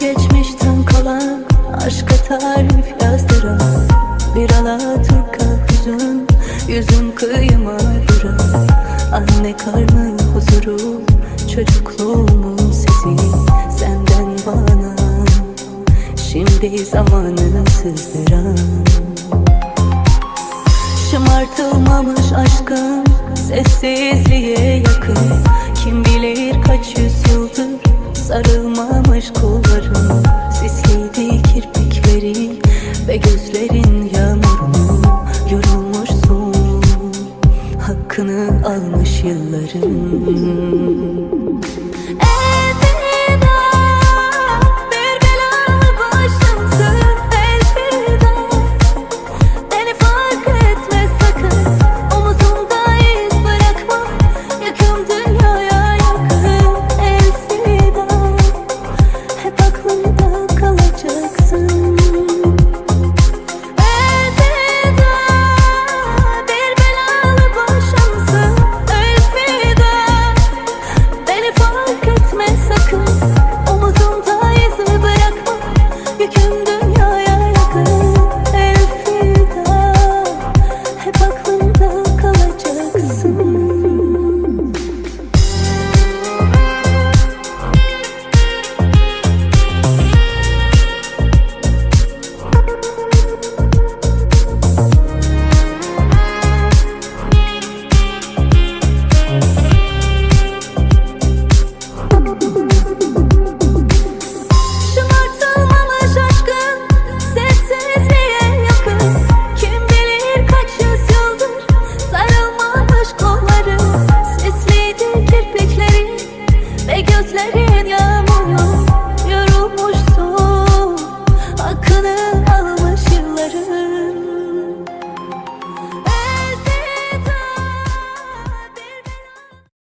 Geçmişten kalan aşka tarif yazdıran Bir Alaturka hüzün yüzüm kıyıma vuran Anne karnı huzuru çocukluğumun sesi. Senden bana şimdi zamanı sızdıran. Şımartılmamış aşkın sessizliğe yakın. Kim bilir kaç yüzyıldır sarhoş kolların Sisliydi kirpiklerin ve gözlerin yağmurlu Yorulmuşsun hakkını almış yılların.